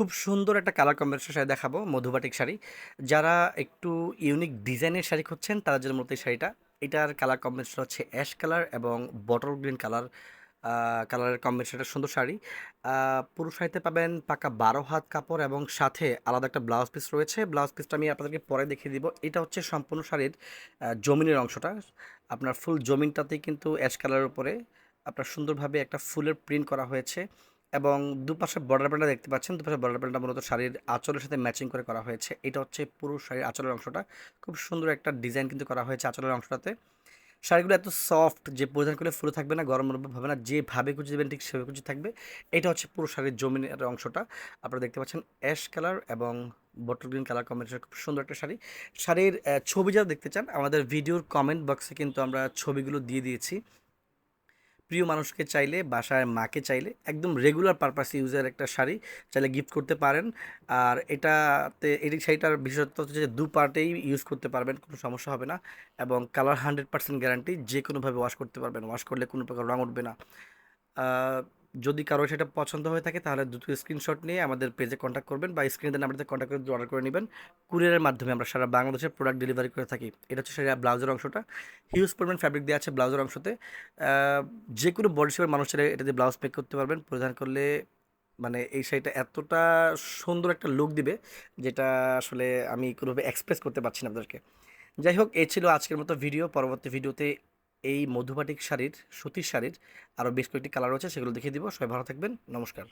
খুব সুন্দর একটা কালার কম্বিনেশন শাড়ি দেখাবো, মধুবাটিক শাড়ি। যারা একটু ইউনিক ডিজাইনের শাড়ি খুঁজছেন, তারা জন্য মূলত এই শাড়িটা, এটার কালার কম্বিনেশন হচ্ছে অ্যাশ কালার এবং বটল গ্রিন কালার কালারের কম্বিনেশনটা সুন্দর শাড়ি। পুরো শাড়িতে পাবেন পাকা বারো হাত কাপড় এবং সাথে আলাদা একটা ব্লাউজ পিস রয়েছে। ব্লাউজ পিসটা আমি আপনাদেরকে পরে দেখিয়ে দিব। এটা হচ্ছে সম্পূর্ণ শাড়ির জমিনের অংশটা। আপনার ফুল জমিনটাতেই কিন্তু অ্যাশ কালারের উপরে আপনার সুন্দরভাবে একটা ফুলের প্রিন্ট করা হয়েছে। এবং দুপাশে বর্ডার প্যান্টটা দেখতে পাচ্ছেন। দুপাশে বর্ডার প্যান্টটা মূলত শাড়ির আঁচলের সাথে ম্যাচিং করে করা হয়েছে। এটা হচ্ছে পুরো শাড়ির আঁচলের অংশটা। খুব সুন্দর একটা ডিজাইন কিন্তু করা হয়েছে আঁচলের অংশটাতে। শাড়িগুলো এত সফট যে পরিধান করলে ফুলে থাকবে না, গরম অনুভব হবে না। যেভাবে কুচি দেবেন ঠিক সেভাবে কুচি থাকবে। এটা হচ্ছে পুরো শাড়ির জমিনের অংশটা। আপনারা দেখতে পাচ্ছেন অ্যাশ কালার এবং বটল গ্রিন কালার কম্বিনেশন খুব সুন্দর একটা শাড়ি। শাড়ির ছবি যারা দেখতে চান, আমাদের ভিডিওর কমেন্ট বক্সে কিন্তু আমরা ছবিগুলো দিয়ে দিয়েছি। প্রিয় মানুষকে চাইলে, বাসায় মাকে চাইলে একদম রেগুলার পারপাস ইউজের একটা শাড়ি চাইলে গিফট করতে পারেন। আর এটাতে এটি শাড়িটার বিশেষত্ব হচ্ছে যে দু পার্টেই ইউজ করতে পারবেন, কোনো সমস্যা হবে না। এবং কালার হান্ড্রেড পার্সেন্ট গ্যারান্টি যে কোনোভাবে ওয়াশ করতে পারবেন। ওয়াশ করলে কোনো প্রকার রঙ উঠবে না। যদি কারও সেটা পছন্দ হয়ে থাকে, তাহলে দুটো স্ক্রিনশট নিয়ে আমাদের পেজে কন্ট্যাক্ট করবেন বা স্ক্রিনে নাম্বারতে কন্ট্যাক্ট করে অর্ডার করে নেবেন। কুরিয়ারের মাধ্যমে আমরা সারা বাংলাদেশে প্রোডাক্ট ডেলিভারি করে থাকি। এটা হচ্ছে সেটা ব্লাউজের অংশটা। হিউজ পরিমাণ ফ্যাব্রিক দেওয়া আছে ব্লাউজের অংশতে। যে কোনো বডি শেপের মানুষেরা দিয়ে ব্লাউজ পেক করতে পারবেন। পরিধান করলে মানে এই শাড়িটা এতটা সুন্দর একটা লুক দিবে, যেটা আসলে আমি কোনোভাবে এক্সপ্রেস করতে পারছি না আপনাদেরকে। যাই হোক, এই ছিল আজকের মতো ভিডিও পরবর্তী ভিডিওতে এই মধুবাটিক শাড়ির, সুতির শাড়ির আরও বেশ কয়েকটি কালার রয়েছে, সেগুলো দেখিয়ে দিব। সবাই ভালো থাকবেন। নমস্কার।